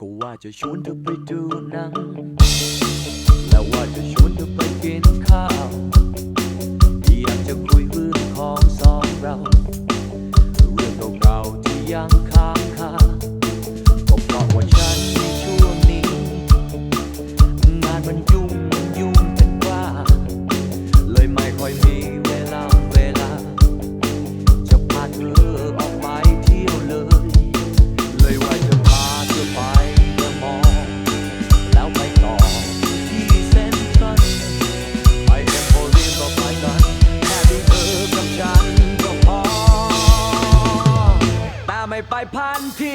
ก็ว่าจะชวนเธอไปดูหนัง และว่าจะชวนเธอไปกินข้าว ไม่ไปพันที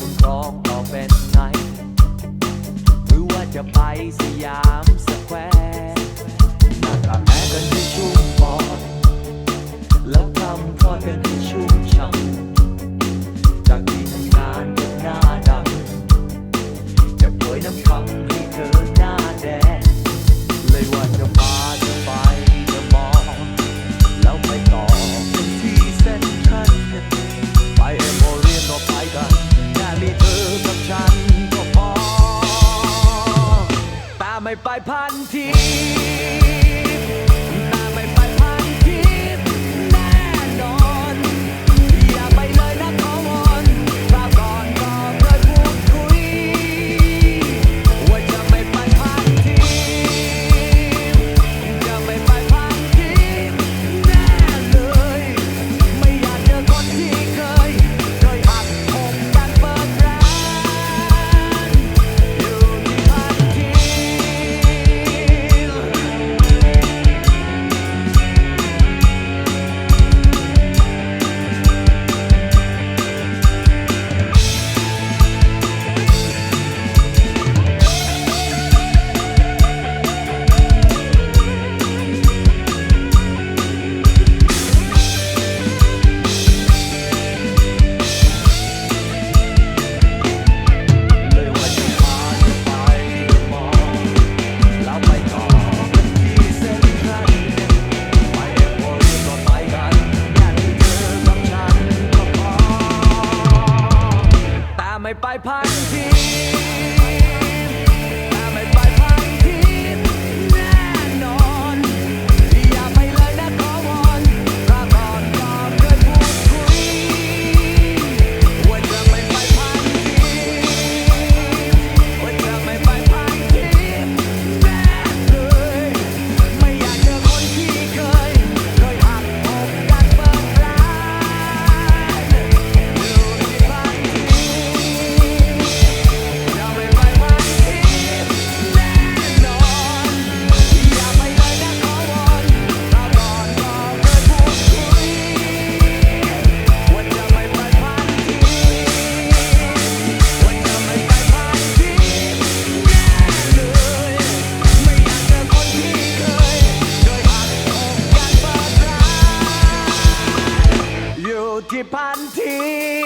บุญครองออกเป็นไงหรือว่าจะไปสยาม ไม่ไปพันที ที่พันที